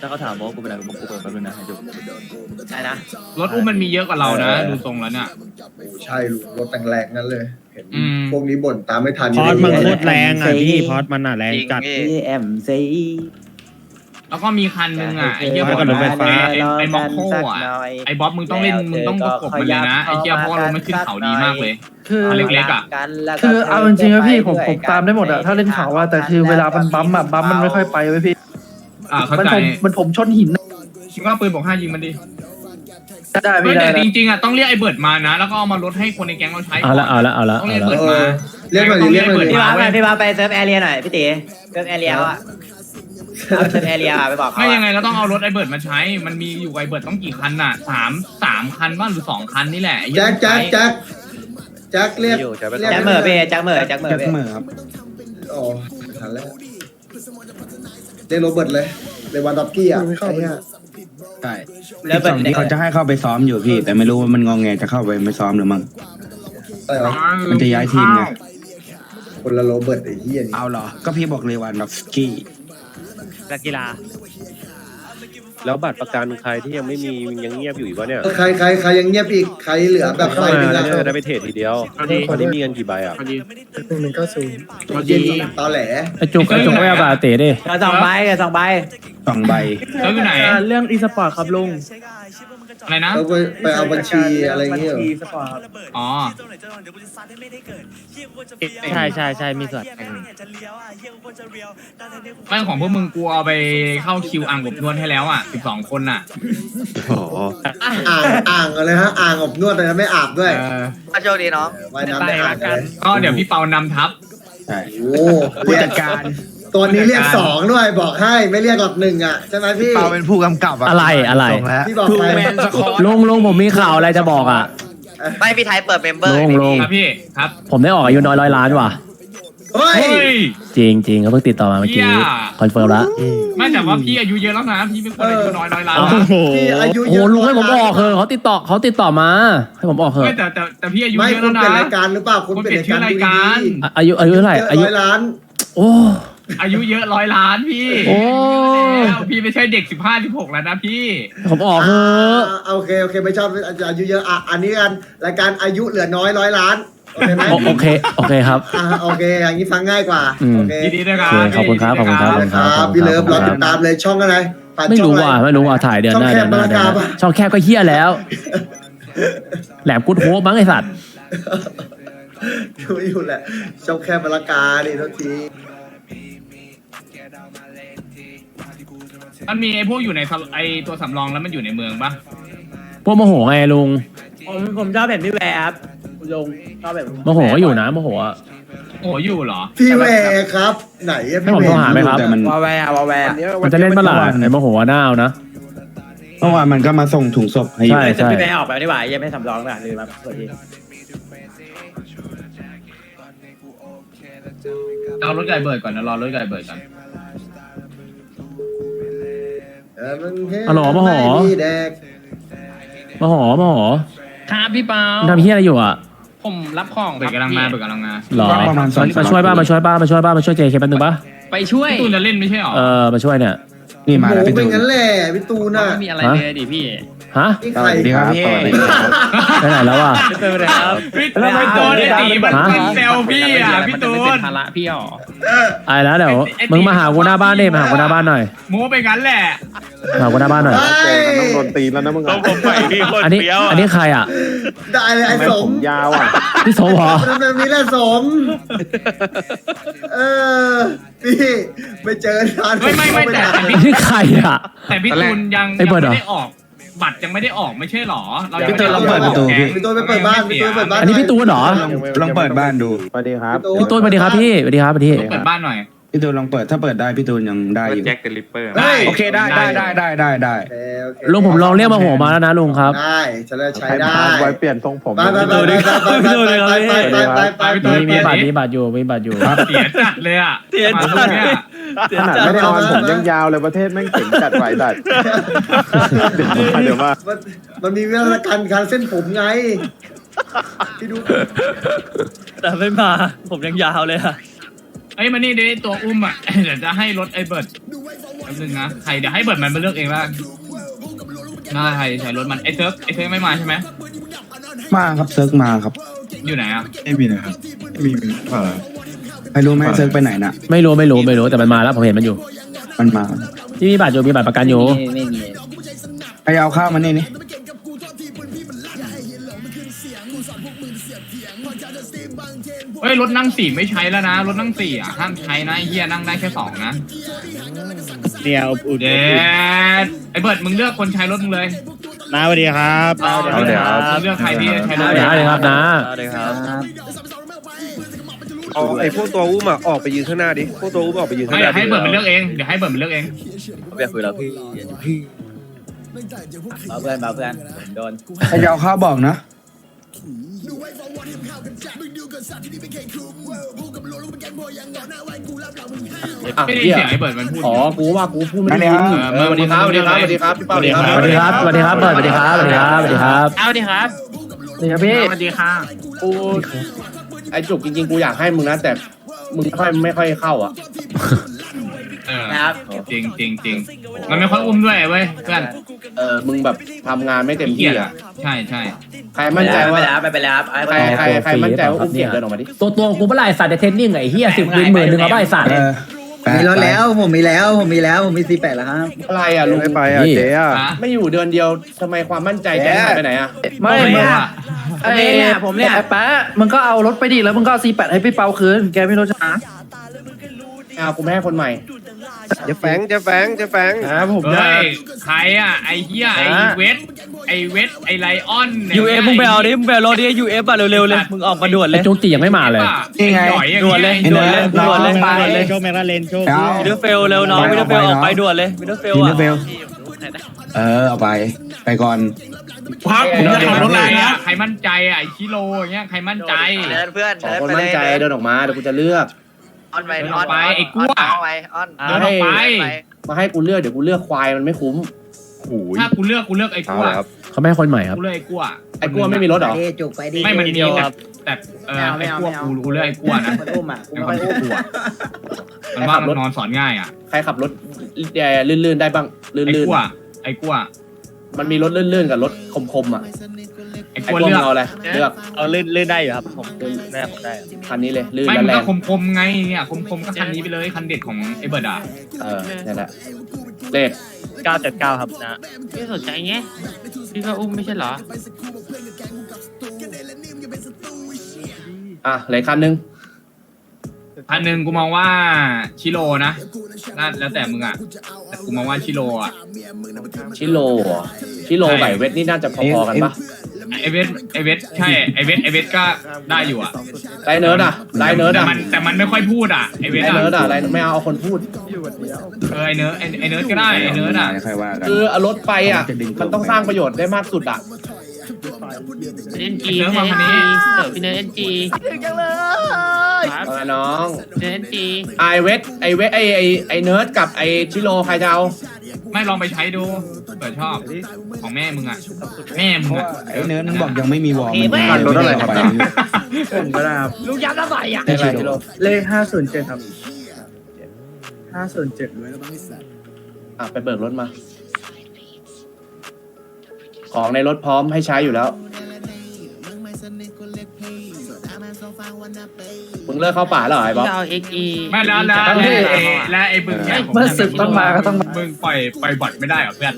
ถ้าเขาถามว่ากูเป็นอะไรกูบอกกูเปิดแป๊บนึงนะให้จุ๊บใช่นะรถอุ้มมันมีเยอะกว่าเรานะ ดูทรงแล้วเนี่ย โอ้ใช่ลุงรถแต่งแรงนั่นเลย เห็นอืม พวกนี้บ่นตามไม่ทันพอดมันยู่โคเลยตรแรงอะพี่พอดมันอะแรงจัด เอ็มซี แล้วก็มีคันนึงอะไอ้เหี้ยไม่บอก็กรถไฟฟ้าไอ้ไอ้ม็อกโคอะไอ้บ๊อบมึงต้องเล่นมึงต้องประกบมันเลยนะไอ้เหี้ยเพราะว่าเราไม่ขึ้นเขาดีมากเลยคืออันเล็กๆอะคือเอาจริงๆนะพี่ผมผมตามได้หมดอะถ้าเล่นเขาอะแต่คือเวลามันบัมป์อะบัมป์มันไม่ค่อยไปเว้ยพี่อ่าเข้ามันใจผมมันผมชนหินคิดว่าปืนบอกห้ายิงมันดิได้ไม่พี่ได้แต่ได้จริงๆอะต้องเรียกไอ้เบิร์ดมานะ แล้วก็เอามาลดให้คนในแก๊งเราใช้เอาละเอาละเอาละต้องเอาเรียกละเบิร์ดมาเรียกหน่อยดิเรียกหน่อยดิพี่บ้าเว้ยพี่บ้าไปเซิร์ฟแอเรียหน่อยพี่ตีเซิร์ฟแอเรียเขาอะ เอาเซิร์ฟแอเรียอะไปบอกเขาไม่อะยังไงเราต้องเอารถไอ้เบิร์ดมาใช้ มันมีอยู่ไอ้เบิร์ดต้องกี่คันน่ะสามสามคันบ้างหรือสองคันนี่แหละไอ้เหี้แจ็ยคแจ็คแจ็คแจ็คเรียกอยู่จะไปเรียกแจ็คเหมอร์พี่แจ็คเหมอร์แจ็คเหมอร์พี่อ๋อทันแล้วเรียกโรเบิร์ตเลยเลวันดอฟกี้อะไอ้เนี่ยใช่แล้วที่เบิสร์องดที่เขาจะให้เข้าไปซ้อมอยู่พี่ แต่ไม่รู้ว่ามันงองแงจะเข้าไปไม่ซ้อมหรือมั้ง อะไรวะมันจะย้ายทีมไง คนละโรเบิร์ตไอ้เหี้ยนี่เอาเหรอ ก็พี่บอกเลวันดอฟสกี้ นักกีฬา แล้วบัตรประกันใครที่ยังไม่มียังเงียบอยู่อีกวะเนี่ยใครใครใครยังเงียบอีกใครเหลือแบบไฟหนึ่งแล้อะวจะได้ไปเทรดทีเดียววันนี้มีเงินกี่ใบอะพอดีหนึ่งก็ศูนย์พอดีตอแหลไอ้จุกไอ้จุกไม่เอาบาเตะดิเอาสองใบเอาสองใบ สองใบแล้วอยู่ไหนเรื่องอีสปอร์ตครับลุงอะไรนะ แล้วไปไปเอาบัญชีอะไรเงี้ยเหรออีสปอร์ตอ๋อ ใช่ใช่ใช่มีส่วนไม่ของพวกมึงกูเอาไปเข้าคิวอ่างอบนวดให้แล้วอะสิบสองคนอะโอ้โหอ่างอ่างอะไรฮะอ่างอบนวดแต่ไม่อาบด้วยเออโชคดีน้อง ว่ายน้ำไม่อาบกันเลยก็เดี๋ยวพี่เปานำทัพ ใช่ โอ้ผู้จัดการ ตัวนี้เรียกสองด้วยบอกให้ไม่เรียกหรอกหนึ่งอะใช่ไหมพี่ เปาเป็นผู้กำกับอะอะไรอะไร ส่งแล้วพี่บอกทูใครแมนสคอตลุงลุงผมมีข่าวอะไรจะบอกอะ ไม่พี่ไทยเปิดเมมเบอร์ลุงลุงครับพี่ครับผมได้ออกอายุน้อยร้อยล้านว่ะ เฮ้ย เฮ้ย จริงจริงเขาเพิ่งติดต่อมาเมื่อกี้ เหี้ย คอนเฟิร์มแล้วไม่แต่ว่าพี่อายุเยอะแล้วนะพี่ไม่ควรอายุน้อยร้อยล้านเอ้านะพี่อายุโอ้เยโหอะลุงให้ผมออกเถอะเขาติดต่อเขาติดต่อมา ให้ผมออกเถไม่อะแต่แต่แต่พี่อายุไม่เยอะคุแล้ณวเป็นนะรายการหรือเปล่าคุณคุณเป็นเปลี่ยนชื่อรายการอะอายุอายุเท่าไหร่อายุ ร้อยล้าน โอ้ อายุเยอะร้อยล้านพี่โอ้ แล้วพี่ไม่ใช่เด็กสิบห้าสิบหกแล้วนะพี่ผมออกเถอะอ่าโอเคโอเคไม่ชอบอายุเยอะอะอันนี้กันรายการอายุเหลือน้อยร้อยล้านโอเคไหมโอโอเคโอเคครับ อ่าโอเคอย่างนี้ฟังง่ายกว่าอืม โอเคยินดีด้วยครัโอบเคขอบคุณครับขอบคุณครับได้ครับพี่เลิฟรอติดตามเลยช่องอะไรผ่านไม่ช่องรู้อะไรว่าไม่รู้ว่าถ่ายเดือนหน้าช่เดืองอนหน้าแคบเดือนหน้าบรรยากาศปะช่องแคบก็เฮี้ยแล้ว แหลมกุดโฮปมั้งไอสัตว์ ดูอยู่แหละช่องแคบมะละกาดิทุกที มันมีไอ้พวกอยู่ในสำไอ้ตัวสำรองแล้วมันอยู่ในเมืองปะพวกโมโหไงลุงผมผมชอบแบบพี่แวร์ครับลุงชอบแบบโมโหก็อยู่นะโมโหอะ โอ้อยู่เหรอพี่แวร์ครับ ไหนอะให้พี่ผมแวโทรร์หาไหมครับ แต่มันวาแวร์วาแวร์มันจะเล่นปะล่ะไอโมโหอะน่าเอานะ เมื่อวานมันก็มาส่งถุงศพให้อยู่ใช่ แต่พี่แวร์ออกไปดีกว่ายังไม่สำรองเลยลืมมาสวัสดีเอารถไก่เบิร์ดก่อนนะรอรถไก่เบิร์ดก่อน เออมันแค่อ๋อเหรอโมโหไม่มีแดกโมโหโมโหครับพี่เปามันทำเฮี้ยอะไรอยู่อะผมรับของเบิร์ดกำลังมาเบิร์ดกำลังมาหรอประมาณสอง มาช่วยบ้างมาช่วยบ้างมาช่วยบ้างมาช่วยเจเคแป๊บนึงปะไปช่วยพี่ตูนจะเล่นไม่ใช่หรอเออมาช่วยเนี่ย นี่มาโอ้แล้วโหพี่เป็ตูนนงั้นแหละพี่ตูนน่ะ ไม่มีอะไรเลยดิพี่ ฮะนี่สใครวัสดีครับพี่ไปไหนแล้วอะเป็นไปครับพี่ตูนพี่ตูนไอ้ตีมันฮะมันแซวพี่อะพี่ตูมันเป็นภาระพี่หรอไอ้แล้วเดี๋ยวไอ้ไอ้มึงมาหากูหน้าบ้านดิมาหากูหน้าบ้านหน่อยมูไปงั้นแหละมาหากูหน้าบ้านหน่อยได้ต้องโดนตีนแล้วนะมึงอะอันนี้อันนี้ใครอะได้เลยไอ้ทำไมสผมมยาวอะพี่โสมเหรอทำแบบนี้แหละสม เออพี่ไปเจอทานไม่ไม่ไม่แต่แต่พี่นี่ใครอะ แต่พี่ตูนยังไอ้ยังเบิร์ดเหรอไม่ได้ออก บัตรยังไม่ได้ออกไม่ใช่หรอ เรายังพี่ตูนลองเปิดประตูพี่ พี่ตูนไปเปิดบ้านพี่ตูนไปเปิดบ้าน อันนี้พี่ตูนเหรอ ลองเปิดบ้านดู สวัสดีครับพี่ตูนสวัสดีครับพี่สวัสดีครับสวัสดีต้องเปิดบ้านหน่อย พี่ตูนลองเปิดถ้าเปิดได้พี่ตูนยังได้อยู่ แจ็คเดลิปเปอร์เฮ้ยโอเคได้ได้ได้ได้ได้ได้โอเคโอเคลุงผมลองเรียกมาโหมาแล้วนะลุงครับ ได้ฉันจะใช้ได้ไว้เปลี่ยนทรงผม ไปไปไปไปไปไปไปไปไปไปไปมีมีบัตรมีบัตรอยู่มีบัตรอยู่เสียจัดเลยอะเสียจัดมาเนี่ย ขนาดไม่ได้ออนผมยังยาวเลยประเทศแม่งเข็มจัดไหวดัดเดี๋ยวมามันมันมีวิธีการการเส้นผมไงพี่ดูแต่ไม่มา ผมยังยาวเลยอะเอ้ยมานี่ดิตัวอุ้มอะ เดี๋ยวจะให้รถไอ้เบิร์ดแป๊บนึงนะใครเดี๋ยวให้เบิร์ดมันมาเลือกเองละน่าใครใช้รถมันไอ้เซิร์กไอ้เซิร์กไม่มาใช่ไหมมาครับเซิร์กมาครับ อยู่ไหนอะไม่มีนะครับไม่มีมีเปล่าล่ะใครรู้ไหมเซิร์กไปไหนน่ะ ไม่รู้ไม่รู้ไม่รู้แต่มันมาแล้วผมเห็นมันอยู่มันมาที่มีบัตรอยู่มีบัตรประกันอยู่ไม่ไม่มีใครเอาข้าวมานี่นี่เฮ้ยรถนั่งสี่ไม่ใช้แล้วนะรถนั่งสี่อะห้ามใช้นะไอ้เฮียนั่งได้แค่สองนะเดียวอุดเด็ดไอ้เบิร์ดมึงเลือกคนใช้รถมึงเลยน้าสวัสดีครับเอาเดี๋ยวมึงเลือกใครที่จะใช้รถนะเลยครับนะเอาไอ้พวกตัวอุ้มอะออกไปยืนข้างหน้าดิพวกตัวอุ้มออกไปยืนข้าไม่งหเดี๋ยน้าวให้เบิร์ดมันเลือกเอง เดี๋ยวให้เบิร์ดมันเลือกเองเบาเพื่อนเบาเพื่อนโดนใครจะเอาข้าวบอกนะไม่ได้ยินเสียงไอ้เบิร์ดมันพูดอ๋อกูว่ากูพูดไม่ไม่ได้ได้ยินครับเออสวัสดีครับสวัสดีครับสวัสดีครับพี่เป้าสวัสดีครับสวัสดีครับสวัสดีครับเบิร์ดสวัสดีครับสวัสดีครับสวัสดีครับเอาดีครับนี่ครับพี่สวัสดีค่ะกู ไอ้จุกจริงๆกูอยากให้มึงนะแต่มึงไม่ค่อยไม่ค่อยเข้าอะ เออนะครับ จริงจริงจริงมันไม่ค่อยอุ้มด้วยเว้ยเพื่อนเออมึงแบบทำงานไม่เต็มเกีที่ยดอะอะใช่ใช่ใครมั่นใจว่าไปแล้วไปแล้วไปใครแล้วใครใครมั่นใจว่าอุ้มเก่งเดินออกมาดิตัวตัวกูเมื่อไหร่สัตว์ในเทรนนิ่งไอ้เหี้ยสิบวินหมื่นหนึ่งเอาไปสัตว์เออแปะมีรถแล้วผมมีแล้วผมมีแล้วผมมีสี่แปดแล้วครับอะไรอะลุงไม่ไปอะเจ๊อะนะไม่อยู่เดือนเดียวทำไมความมั่นใจแกหายไปไหนอะไม่ไม่มึงอะ ไอ้เนี่ยผมเนี่ยไอ้แปะมึงก็เอารถไปดิแล้วมึงก็เอาซีแปดให้พี่เปาคืนแกไม่รู้จะหาเอากูไม่ให้คนใหม่เจะแฟงเจะแฟงเจะแฟงนะผมเฮ้ยใครอะ ไอ้เหี้ยไอ้เวทไอ้เวทไอ้ไลออนยูเอฟมึงไปเอาดิมึงไปเอารถดิยูเอฟอะเร็วๆเลยมึงออกมาด่วนเลไอ้ยจุกจียังไม่มาเลย นี่ไง ด่วนเลยด่วนเลยด่วนเลยไปด่วนเลยโชว์แมกลาเลนโชว์เอามิดเดิลเฟลเร็วน้องมิดเดิลเฟลออกไปด่วนเลยมิดเดิลเฟลมิอะนเฟลเออเอาไป ไปก่อน พักผมจะขับรถอะไรอะใครมั่นใจอะไอ้คิโลอย่างเงี้ยใครมั่นใจ เดินเพื่อนขอคนมั่นใจเดินออกมาเดี๋ยวกูจะเลือก ออนไปเดินออกไปไอ้กล้วเอาไปออนเดินออกไป มาให้กูเลือกเดี๋ยวกูเลือกควายมันไม่คุ้มถ้ากูเลือกกูเลือกไอ้กเอาล้วละครับเขาไม่ให้คนใหม่ครับ กูเลือกไอ้กล้วไอ้กลัวไม่มีรถเหรอจุกไปดิไม่มันมีแต่แต่เออไอ้กล้วกูกูเลือกไอ้กล้วนะคนอุ้มอะกูไอ้ไม่คค่อยนอุ้มกลัวมันว่ามันนอนสอนง่ายอะใครขับรถเอ่อลื่นๆได้บ้างลื่ไอ้นกล้วไอ้กล้วๆ มันมีรถลื่นๆกับรถคมๆอะไอ้กไอ้ล้วกลัวเลืมึอกงเอาอะไรเลือกเอาเล่นเล่นได้อยู่ครับผมแน่ผมได้คันนี้เลยลื่นไม่และมันแรก็งคมๆไงเนี่ยคมๆก็คันนี้ไปเลยคันเด็ดของไอ้เบิร์ดอะเออนั่นแหละเลข979ครับนะพี่สนใจไงพี่ก็อุ้มไม่ใช่เหรอ อะเหลืออกคันนึง คันหนึ่งกูมองว่าชิโร่นะน่าแล้วแต่มึงอะแต่กูมองว่าชิโร่อะชิโร่เหรอชิโร่ไก่เวทนี่น่าจะพอๆกันปะไอเวสไอเวสใช่ไอเวสไอเวสก็ได้อยู่อะไดเนิร์ดอะไดเนิร์ดแต่อะมันแต่มันไม่ค่อยพูดอะไอเวไดสอะเนิร์ดอะไรไม่เอาเอาคนพูด เออไอเนิร์ดไอ้ไอเนิร์ดก็ได้ไอเนิร์ดอะ ใครว่ากันคือเอารถไปอะ มันต้องสร้างประโยชน์ได้มากสุดอะ เอ็นจีเอ็นจีเดี๋ยวพี่เนเอ็นจีครับเอาไงน้องเนเอ็นจีไอเวทไอเวทไอไอไอเนิร์ดกับไอชิโร่ใครจะเอาไม่ลองไปใช้ดูเปิดชอบของแม่มึงอะแม่มึงอะไอ้เนิร์ดมันบอกยังไม่มีวอร์มมันขับรถอะไรครับไปผมก็ได้ครับลูกยับระบายอะเลขอะไรชิโร่เลขห้าศูนย์เจ็ดครับห้าศูนย์เจ็ดอะไปเบิกรถมา ของในรถพร้อมให้ใช้อยู่แล้ว มึงเลิกเข้าป่าแล้วเหรอไอ้บ๊อบพี่เอาเอ็กอีไม่แล้วแล้วแล้วไอ้แล้วไอ้บึงเนี่ยเมื่อศึกต้องมาก็ต้องมา มึงปล่อยปล่อยบอทไม่ได้เหรอเพื่อน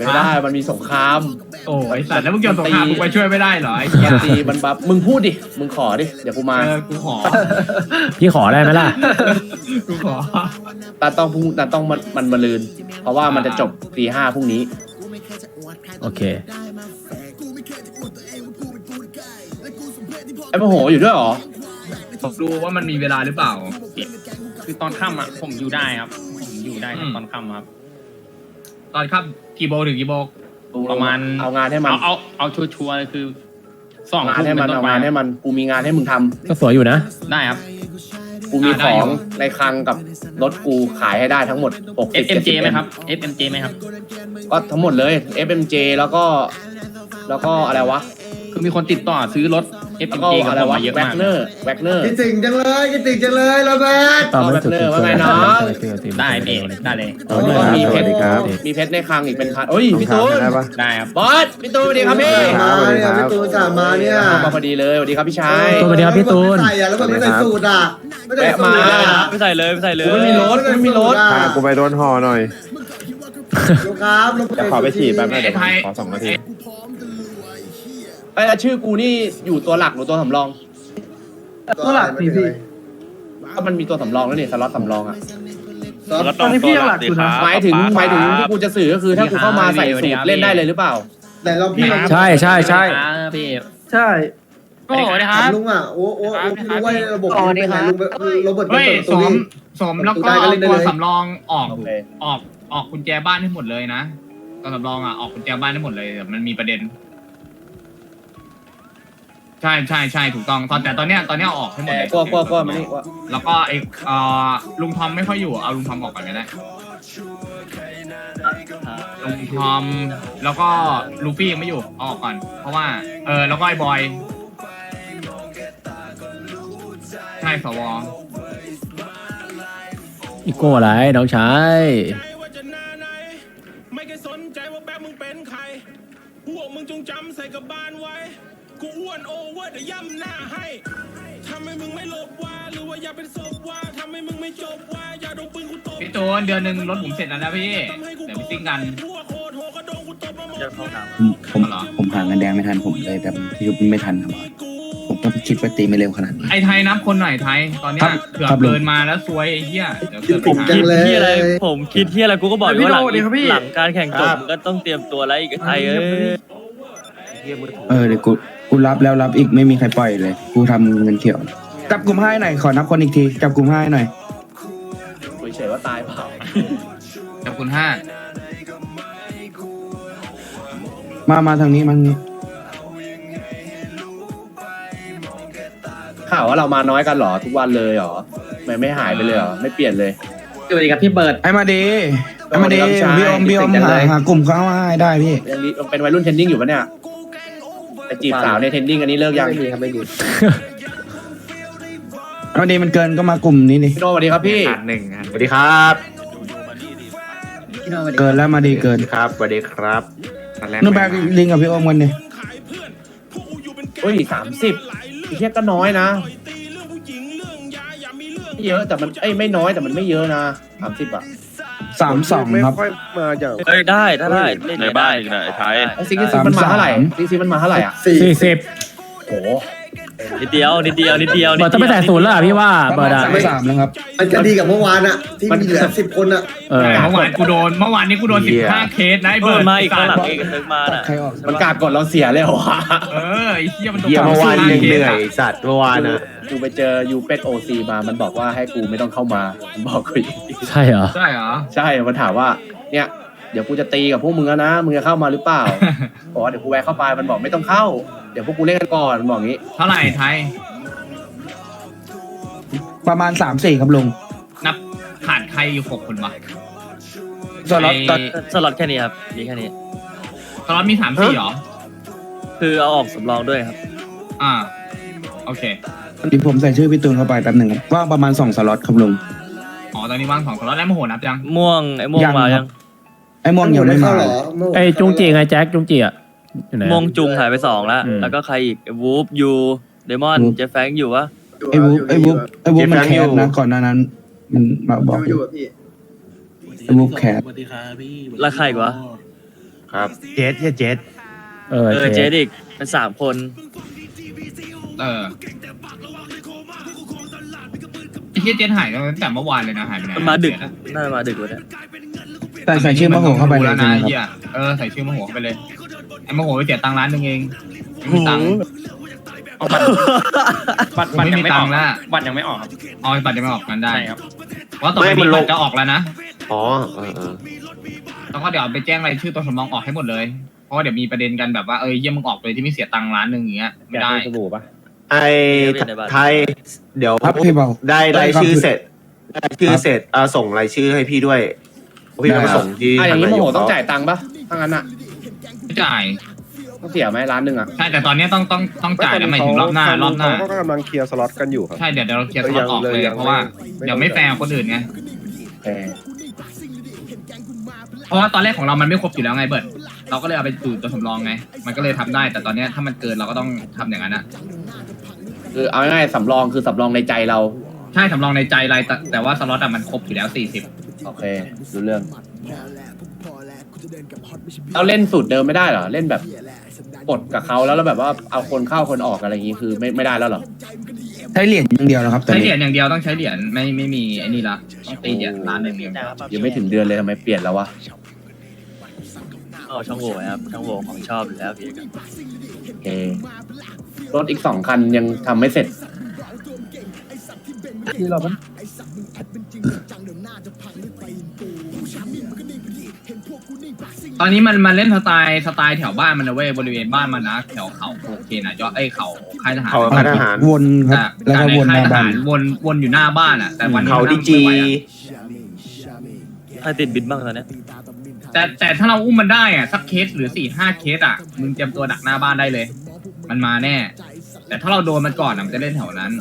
ไม่ได้ มันมีสงคราม โอ้ยสัตว์แล้วมึงเกี่ยวสงครามมึงไปช่วยไม่ได้เหรอไอ้เหี้ยมันตีมันบับ มึงพูดดิ มึงขอดิ เดี๋ยวกูมา เออกูขอ พี่ขอได้ไหมล่ะ กูขอแต่ต้องพรุ่งแต่ต้องมันมันมาลืน เพราะว่ามันจะจบตีห้าพรุ่งนี้ โอเคไอ้โมโหอยู่ด้วยเหรอดูว่ามันมีเวลาหรือเปล่า คือตอนค่ำอะผมอยู่ได้ครับ ผมอยู่ได้ครับตอนค่ำครับ ตอนครับกี่โมงถึงกี่โมง ประมาณ เอางานให้มันเอาเอาเอาชัวร์ๆเลยคือสองงานทุ่มให้เป็มันนต้นเอาไปงานให้มันกูมีงานให้มึงทำก็สวยอยู่นะ ได้ครับ กูมีของในคลังกับรถกูขายให้ได้ทั้งหมด60 FMJ ไหมครับ FMJ ไหมครับ ก็ทั้งหมดเลย FMJ แล้วก็ แล้วก็อะไรวะ คือมีคนติดต่อซื้อรถแล้ว FMG ก็กับอะไรผมวะมาเยอะแว็มากกเนอร์แว็กเนอร์ คิดถึงจังเลยคิดถึงจังเลยโรเบิร์ตต่อแบบเนอร์ว่าไงน้อง ได้พี่ได้เลยโอ้ยแล้วก็มีเพชรครับ มีเพชรในคลังอีกเป็นพันเอ้ยพี่ถามตูนได้ปะ ได้ครับบอสพี่ตูนสวัสดีครับพี่มาเนี่ยพี่ตูนสามมาเนี่ยมาพอดีเลยสวัสดีครับพี่ชายสวัสดีครับพี่ตูน ไม่ใส่อะแล้วมันไม่ใส่สูตรอะไม่ใส่สูตรอะไม่ใส่เลยไม่ใส่เลยไม่มีรถไม่มีรถพากูไปโดนห่อหน่อย ลูกครับลูกจะขอไปฉีดแป๊บนึงไอ้ไทยขอสองนาที ไอ้ยชื่อกูนี่อยู่ตัวหลักหรือตัวสำรองตัวหลักนี่พี่ ก็มันมีตัวสำรองแล้วนี่สล็อตสำรองอะตอนนี้พี่ยังหลักอยู่นะ หมายถึงหมายถึงที่กูจะสื่อก็คือถ้ากูเข้ามาใส่สูตรเล่นได้เลยหรือเปล่า แต่เราพี่ลองใช่ใช่ใช่พี่ใช่โอ้โหนะครับ ลุงอะโอ้โอ้โอ้พี่รู้ว่าระบบมันเป็นไงลุงโรเบิร์ตเป็นเฮ้ยเปิดประสตูมนี่สมแล้วก็ได้ก็เอาเล่นได้ตัวเลยสำรองออกโอเค ออกออกกุญแจบ้านให้หมดเลยนะตัวสำรองอะออกกุญแจบ้านให้หมดเลยเดี๋ยวมันมีประเด็น ใช่ใช่ใช่ถูกต้องตอนแต่ตอนเนี้ยตอนเนี้ยเอาออกให้หมดแต่เลยกลัวกลัวกลัวมันนี่กลัวแล้วก็ไอ้เอ่อลุงทอมไม่ค่อยอยู่เอาลุงทอมออกก่อนก็ได้ลุงทอมแล้วก็ลูฟี่ยังไม่อยู่เอาออกก่อน เพราะว่าเออแล้วก็ไอ้บอยใช่สวอีโก้อะไรน้องชาย บพี่ตูนเดือนหนึ่งรถผมเสร็จแล้วนะพี่ เดี๋ยวไปซิ่งกันพวกโคตรโหก็โดนกูตบมาหมดผมผม ผมหาเงินแดงไม่ทันผมเลยแบบที่ยุบไม่ทันครับ ผมก็คิดว่าตีไม่เร็วขนาดนี้ ไอ้ไทยนับคนหน่อยไทย ตอนเนี้ครัยบเกือครับบลุง เกินมาแล้วซวยไอ้เหี้ยเดี๋ยวเกิดผมปัญจัหางเลยที่อะไรผมคิดที่อะไรกูก็บอกอยู่ว่าหลังพี่โดดิครับพี่หลังการแข่งจบมึงก็ต้องเตรียมตัวแล้วอีกไอ้เอ้ยเออเดี๋ยวกูกูรับแล้วรับอีกไม่มีใครปล่อยเลย กูทำเงินเขียวจับกลุ่มให้หน่อยขอนับคนอีกทีจับกลุ่มให้หน่อยเฉยๆว่าตายเปล่าจับคุณห้ามามาทางนี้มันข่าวว่าเรามาน้อยกันเหรอทุกวันเลยเหรอไม่ไม่หายไปเลยเหรอไม่เปลี่ยนเลย สวัสดีครับพี่เบิร์ดไอ้มาดีไอ้มาดีสวัสดีครับพี่อมพี่อมคิดถึงจังหาเลยหากลุ่มเข้าให้ได้พี่ยังมีเป็นวัยรุ่นเทรนนิ่งอยู่ปะเนี่ยไปจีบสาวในเทรนนิ่งอันนี้เลิกยังไม่มีครับไม่มี ไอ้มาดีมันเกินก็มากลุ่มนี้ดิพี่โนสวัสดีครับพี่หนึ่งสวัสดีครับเกินแล้วมาดีเกินครับสวัสดีครับนุ่นแบกลิงกับพี่อมกันดิเฮ้ยสามสิบเทียก็น้อยนะไม่เยอะแต่มันเอ้ยไม่น้อยแต่มันไม่เยอะนะสามสิบอะสามสองไม่ครับ ค่อยมาจากเอ้ยได้ถ้าได้เล่นได้อีกนะไอ้ไทย ไอ้ซิกซิมันมาเท่าไหร่ซิกซิมันมาเท่าไหร่อะสี่สี่สิบโอ้โห นิดเดียวนิดเดียวนิดเดียวเบิร์ดต้องไปใส่ศูนย์แล้วเหรอพี่ว่าเบิร์ดอะสามสามแล้วครับมันจะดีกับเมื่อวานอะที่มีเหลือสิบคนอะเออแต่เมื่อวานกูโดนเมื่อวานนี้กูโดนสิบห้าเคสนะไอ้เบิเบิร์ร์ดดมาอีกข้างหลังอีกเทิร์กมาตัดน่ะใครออกมันกาดกดเราเสียเลยเหรอวะเออไอ้เหี้ยมันโดนเยี่ยมเมื่อวาน15ยังคสเหนื่อยอะสัตว์เมื่อวานนะกูไปเจอยูเป็ดโอซีมา มันบอกว่าให้กูไม่ต้องเข้ามา มันบอกกูอย่างนี้ใช่เหรอ ใช่เหรอ ใช่ มันถามว่า เนี่ย เดี๋ยวกูจะตีกับพวกมึงแล้วนะ มึงจะเข้ามาหรือเปล่า บอกว่าเดี๋ยวกูแวะเข้าไป มันบอกไม่ต้องเข้า เดี๋ยวพวกกูเล่นกันก่อนมันบอกงี้ เท่าไหร่ไทย ประมาณสามสี่ครับลุงนับขาดใครอยู่หกคนวะ สล็อตตอนไอ้ สล็อตแค่นี้ครับมีแค่นี้ ตอนนั้นมีสามสี่เหรอ คือเอาออกสำรองด้วยครับ อ่า โอเค ที่ผมใส่ชื่อพี่ตูนเข้าไปแป๊บหนึ่งครับว่างประมาณสองสล็อตครับลุง อ๋อ ตอนนี้ว่างสองคนแล้วแล้วโมโหนับยัง ม่วงไอ้ม่วงยังมาครัยับงไอ้ม่วงยังไม่มาเหรอเมื่อวานไอ้จุงจีไงแจ็คจุงจีอะ อยู่ไหนม่วงจุงหายไปสองแล้ว อืม แล้วก็ใครอีกไอ้วูฟยูเดมอนวูฟเจฟแฟรงค์อยู่วะไอ้บุ๊บไอ้บุ๊บไอ้บุ๊บมันแคสนะก่อนหน้านั้น มันมาบอกอยู่กับพี่ไอ้บุ๊บแคสแล้วใครอีกวะครับ เจ็ดเจ็ดเออเออเจเจดอีกเป็นสามคนเออไอ้เหี้ยเจนหายตั้งแต่เมื่อวานเลยนะหายไปไหนมันมาดึกน่าจะมาดึกกว่าเนี้ยใส่ใส่ชื่อมะโหเข้าไปเลยแล้วใช่นะไหมไอ้ครับเหี้ยเออใส่ชื่อมะโหเข้าไปเลย ไอ้มะโหไปเสียตังค์ร้านหนึงเองไม่มีตังค์บัตรบัตรไม่ยังมีไม่อตัองกค์แล้วบัตรยังไม่ออกครับอ๋อบัตรจะไม่ออกกันได้ใช่ครับ เพราะต่อไปนี้บัตรจะออกแล้วนะอ๋อเออเออแล้วก็เดี๋ยวไปแจ้งรายชื่อตัวสำรองออกให้หมดเลย เพราะว่าเดี๋ยวมีประเด็นกันแบบว่าเออเยี่ยมึงออกเลยที่ไม่เสียตังค์ร้านหนึ่งอย่างเงี้ยไม่ได้ ไอ้ไทยเดี๋ยวครับพี่เบา ได้ได้รายครับชื่อเสร็จได้ชื่อเสร็จอ่าส่งรายชื่อให้พี่ด้วยพี่ได้ต้องครับส่งที่อะอย่างนี้ทโมนโหยกต้องจ่ายตังค์ปะถ้างั้นอะ ไม่จ่ายต้องเสียไหมล้านหนึ่งอะใช่แต่ตอนนี้ต้องต้องต้องจ่ายแล้วหมายถึงรอบหน้ารอบหน้า เขาก็กำลังเคลียร์สล็อตกันอยู่ครับ ใช่เดี๋ยวเดี๋ยวเราเคลียร์สล็อตออกเลยยังเพราะว่าไม่เดี๋ยวไม่แฟร์กับคนอื่นไงเออเพราะว่าตอนแรกของเรามันไม่ครบอยู่แล้วไงเบิร์ดเราก็เลยเอาไปดูตัวสำรองไง มันก็เลยทำได้ แต่ตอนเนี้ยถ้ามันเกินเราก็ต้องทำอย่างนั้นอะคือเอาง่ายๆสำรองคือสำรองในใจเรา ใช่สำรองในใจอะไรแต่แต่ว่าสล็อตอะมันครบอยู่แล้วสี่สิบโอเครู้เรื่อง เราเล่นสูตรเดิมไม่ได้เหรอ เล่นแบบกดกับเขาแล้วแล้วแบบว่าเอาคนเข้าคนออกอะไรอย่างงี้คือไม่ไม่ได้แล้วเหรอ ใช้เหรียญอย่างเดียวนะครับตอนใช้เหนี้รียญอย่างเดียวต้องใช้เหรียญไม่ไม่มีไอ้นี่ละต้องตีเหรียญล้านหนึ่งเดียวยังไม่ถึงเดือนเลยทำไมเปลี่ยนแล้ววะอ๋อช่องโหว่ครับช่องโหว่ของชอบอยู่แล้วพี่โอเครถอีกสองคันยังทำไม่เสร็จที่เรา ตอนนี้มันมันเล่นสไตล์สไตล์แถวบ้านมันนะเว้ยบริเวณบ้านมันนะแถวเขาโอเคนะยอดไอ้ยเขาค่ายทหารเขาค่ายทหารวนครับอะแล้วก็วนหค่ายน้าทบ้าหานรวนวนอยู่หน้าบ้านอะแต่วันนี้เขามันดีนั่งจีไม่ไหวอะใครติดบินบ้างตอนเนี้ยแต่แต่ถ้าเราอุ้มมันได้อะสักเคสหรือสี่ห้าเคสอะมึงเตรียมตัวดักหน้าบ้านได้เลย มันมาแน่ แต่ถ้าเราโดนมันก่อนอะมันจะเล่นแถวนั้น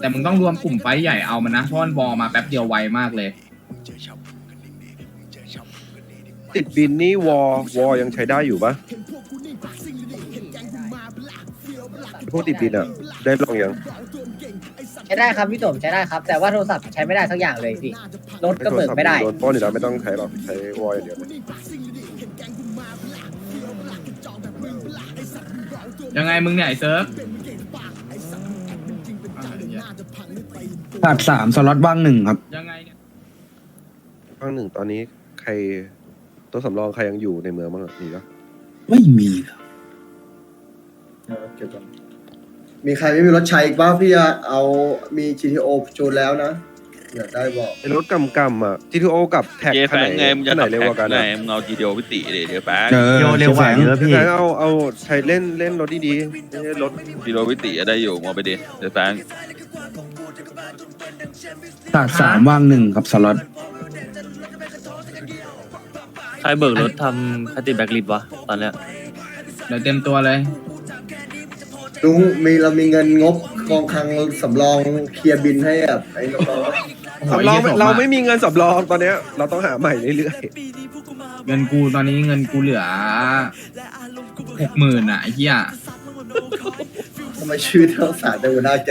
แต่มึงต้องรวมกลุ่มไฟท์ใหญ่เอามันนะเพราะมันบอลมาแป๊บเดียวไวมากเลย ติดบินนี่วอวอยังใช้ได้อยู่ปะพวกติดบินอะ ได้ลองยังใช้ได้ครับพี่ตุ่มใช้ได้ครับ แต่ว่าโทรศัพท์ใช้ไม่ได้สักอย่างเลยพี่รถก็เบิกไม่ได้โดนปล้นอยู่แล้วไม่ต้องใช้หรอกใช้วออย่างเดียวเลยยังไงมึงเนี่ยไอ้เซิร์ฟขาดสามสล็อตว่างหนึ่งครับ ยังไงเนี่ย ข้างหนึ่งตอนนี้ใคร ตัวสำรองใครยังอยู่ในเมืองบ้างอะมีปะไม่มีครับเออเก็บก่อนมีใครไม่มีรถใช้อีกบ้างพี่จะเอามี GTO จูนแล้วนะอยากได้บอกไอ้รถกำกำอะ GTO กับแท็กเจ๊คันแฟไหนงไงมึงจะคันไหนขับเร็วแท็กว่ากันไงอะมึงเอาทีเดียวพิติเดี๋ยวเดี๋ยวแฟงเจอโยเร็วกว่าเยอะพี่แฟงเอาเอาใช้เล่นเล่นรถดีๆไม่ใช่รถทีเดียวพิติได้อยู่มองไปดิเดี๋ยวแฟงขาดสามว่างหนึ่งครับสล็อต ใครเบิกรถทำคติแบ็กลิฟวะตอนเนี้ยเดี๋ยวเต็มตัวเลย ลุงมีเรามีเงินงบกองคลังสำรองเคลียร์บินให้แบบไอ้น้องโอ้โหเราเหี้ยสเราอะไม่มีเงินสำรองตอนเนี้ยเราต้องหาใหม่เรื่อยเงินกูตอนนี้เงินกูเหลือหกหมื่นอะไอ้เหี้ยๆทำไมชีวิตเราสารแต่หัวหน้าใจ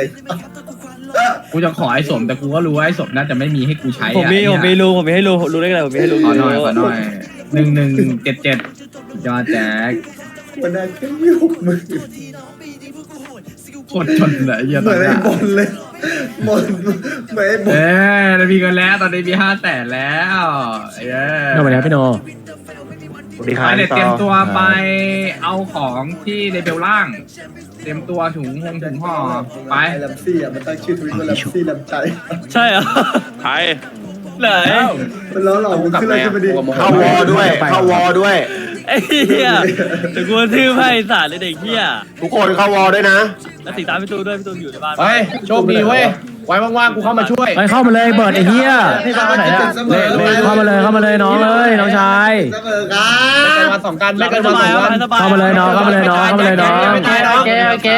กูจะขอไอ้สมแต่กูก็รู้ว่าไอ้สมน่าจะไม่มีให้กูใช้ผมมีอะผมมีรูผมมีให้รูรู้ได้ไงผมมีให้รูขอหน่อยขอหน่อย หนึ่งหนึ่งเจ็ดเจ็ดยอดแจ็คหัวหน้าแค่ไม่หกหมือโคตรจนเลยไอ้เหี้ยเหตมืออนนเนี้ไอ้ยบอลเลยบอลเหมือนไอ้บอเอลอเรามีเงินแล้วตอนนี้มีห้าแสนแล้วเออโนไปแล้วพี่โนๆสวัสดีคไปรับเดี๋ยวเตรียมตัวไปเอาของที่เลเวลล่าง เตรียมตัวถุงหงถุงห่อไป ไอ้ลำซี่อะมันตั้งชื่อทวิตว่าลำซี่ลำใจ ใช่เหรอ ไทย ไหนมันล้อหลอกมันขึ้นเลยจะไปดิเข้าวอด้วยเข้าวอด้วย ไอ้เหี้ยแต่กูทื่อไพ่สารเลยเด็กเหี้ยทุกคนเข้าวอด้วยนะแล้วติดตามพี่ตูนด้วยพี่ตูนอยู่ในบ้านไปโชคดีเว้ยไว้ว่างๆกูเข้ามาช่วยไปเข้ามาเลยเบิร์ดไอ้เหี้ยพี่บ้าไหนอะเละเละเข้ามาเลยเข้ามาเลยน้องเลยน้องชายเสมอกัไม่เกินนวันสองกันไม่ไม่เกินสวันสบาอยงควัรับนสบายเข้ามาเลยน้องเข้ามาเลยน้องเข้ามาเลยน้องโอเคโอเค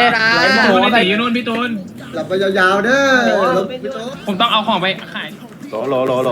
พี่ตูนไอ้ตีอยู่นู่นพี่ตูนหลับไปยาวๆเด้อแล้วพี่โต๊ะผมต้องเอาของไปขายโหลโหลโหลโหล